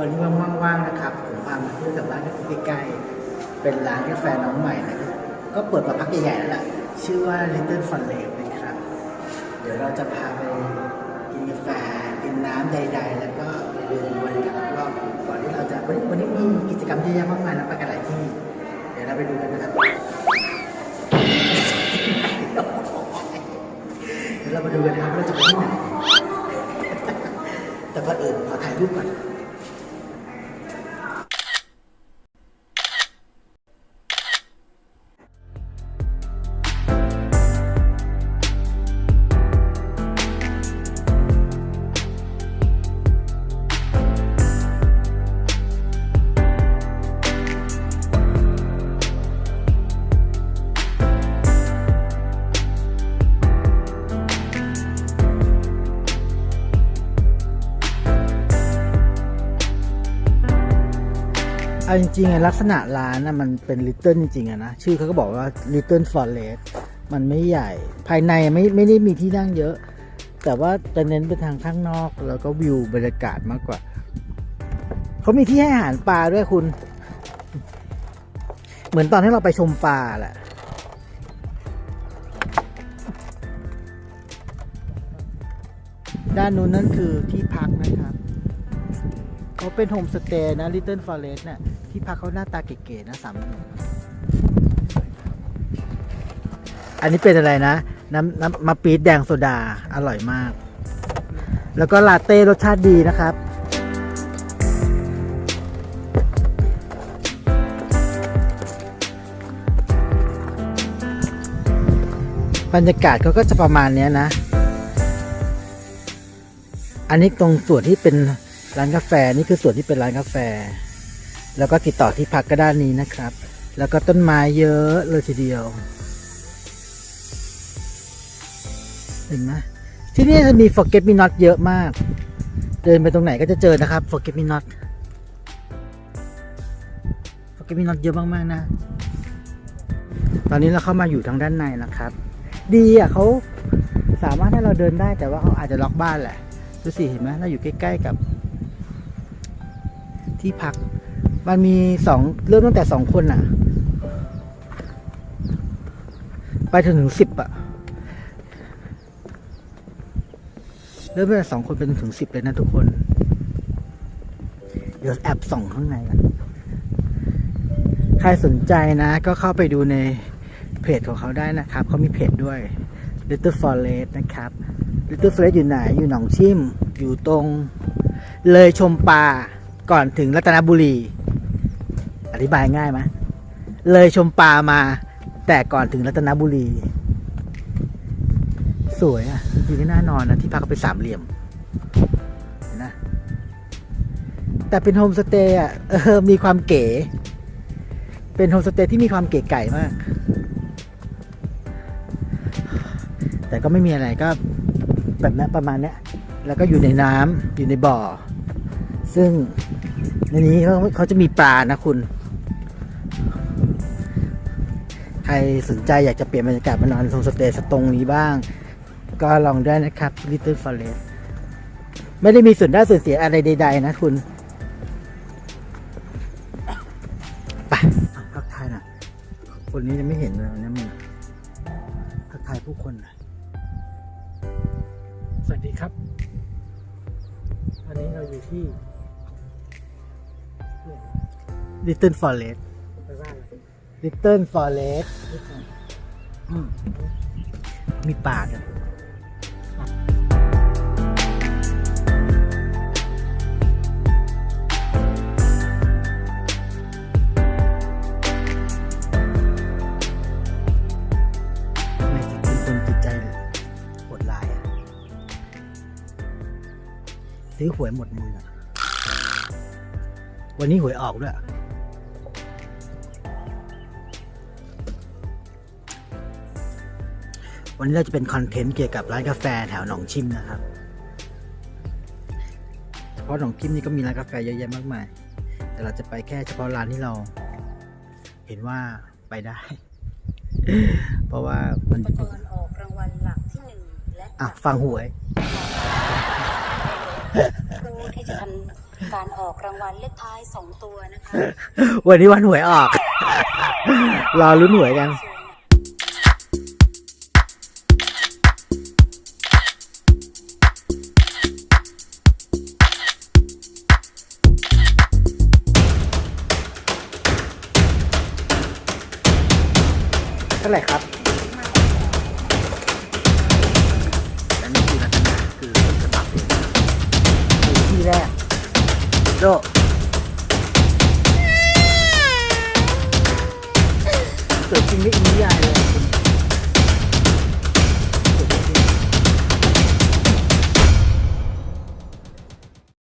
วันนี้ว่างๆนะครับผมพามาเที่ยวแถวบ้านที่ใกล้ๆเป็นร้านกาแฟน้องใหม่นะก็เปิดมาพักใหญ่ๆแล้วล่ะชื่อว่า Little Fun Lake นะครับ เดี๋ยวเราจะพาไปกินกาแฟกินน้ำใด ๆ แล้วก็ไปเดินดูบรรยากาศรอบๆก่อนที่เราจะวันนี้วันนี้มีกิจกรรมเยอะแยะมากมายนะไปกันหลายที่ เดี๋ยวเราไปดูกันนะครับเดี๋ยวเรามาดูกันนะครับเราจะไปที่ไหนแต่ก่อนอื่นขอถ่ายรูปก่อน เอาจริงๆลักษณะร้านนะมันเป็นลิตเติ้ลจริงๆอะนะชื่อเขาก็บอกว่า Little Forest มันไม่ใหญ่ ภายในไม่ไม่ได้มีที่นั่งเยอะ แต่ว่าจะเน้นไปทางข้างนอก แล้วก็วิวบรรยากาศมากกว่า เขามีที่ให้อาหารปลาด้วยคุณ เหมือนตอนที่เราไปชมปลาแหละด้านนู้นนั่นคือที่พักนะครับเขาเป็นโฮมสเตย์นะ Little Forest เนี่ย ที่พักเขาหน้าตาเก๋ๆนะสามหนุ่มอันนี้เป็นอะไรนะน้ำน้ำมาปี๊ดแดงโซดาอร่อยมาก แล้วก็ลาเต้รสชาติดีนะครับ บรรยากาศเขาก็จะประมาณนี้นะ อันนี้ตรงส่วนที่เป็นร้านกาแฟ นี่คือส่วนที่เป็นร้านกาแฟ แล้วก็ติดต่อที่พักก็ด้านนี้นะครับ แล้วก็ต้นไม้เยอะเลยทีเดียว เห็นไหมที่นี่จะมี forget me not เยอะมาก เดินไปตรงไหนก็จะเจอนะครับ forget me not forget me not เยอะมากๆนะ ตอนนี้เราเข้ามาอยู่ทางด้านในนะครับ ดีอะเขาสามารถให้เราเดินได้แต่ว่าเขาอาจจะล็อกบ้านแหละดูสิเห็นไหมเราอยู่ใกล้ ๆกับที่พัก มันมีสองเริ่มตั้งแต่สองคนอะ ไปจนถึงสิบอะ เริ่มตั้งแต่สองคนไปจนถึงสิบเลยนะทุกคน เดี๋ยวแอบส่องข้างในกันใครสนใจนะ ก็เข้าไปดูในเพจของเขาได้นะครับ เขามีเพจด้วย Little Forest นะครับ Little Forest อยู่ไหน อยู่หนองชิม อยู่ตรง เลยชมปลาก่อนถึงรัตนบุรี อธิบายง่ายไหมเลยชมปลามา แต่ก่อนถึงรัตนบุรี สวยอะจริงๆก็น่านอนนะที่พักก็เป็นสามเหลี่ยมนะแต่เป็นโฮมสเตย์อะเออมีความเก๋ เป็นโฮมสเตย์ที่มีความเก๋ไก่มาก แต่ก็ไม่มีอะไรก็แบบนั้นประมาณเนี้ยแล้วก็อยู่ในน้ำอยู่ในบ่อ ซึ่งในนี้เขาเขาจะมีปลานะคุณ รสนใจอยากจะเปลี่ยนบรรยากาศมานอนโฮมสเตย์สตรงนี้บ้าง ก็ลองได้นะครับ Little Forest ไม่ได้มีส่วนได้ส่วนเสียอะไรใด ๆ นะคุณไปอะทักทายหน่อยคนนี้ยังไม่เห็นเลยนะมึงทักทายผู้คนหน่อยสวัสดีครับวันนี้เราอยู่ที่ Little Forest ไปบ้าน ลย Little Forest อืมมีป่าด้วยไมถึงเป็นคนจิตใจโหดร้ายอะซื้อหวยหมดมืออะวันนี้หวยออกด้วย วันนี้เราจะเป็นคอนเทนต์เกี่ยวกับร้านกาแฟแถวหนองชิมนะครับเฉพาะหนองชิมนี่ก็มีร้านกาแฟเยอะแยะมากมาย แต่เราจะไปแค่เฉพาะร้านที่เรา เห็นว่าไปได้ เพราะว่ามันอุปกรณ์ออกรางวัลอะฟังหวยผู้ที่จะทำการออกรางวัลเลขท้ายสองตัวนะคะวันนี้วันหวยออกรอลุ้นหวยกัน เท่าไหร่ครับและนี่คือรัตนาคือต้นฉบับเลยคือที่แรกโดเกิดจริงไม่อินนิยายเลย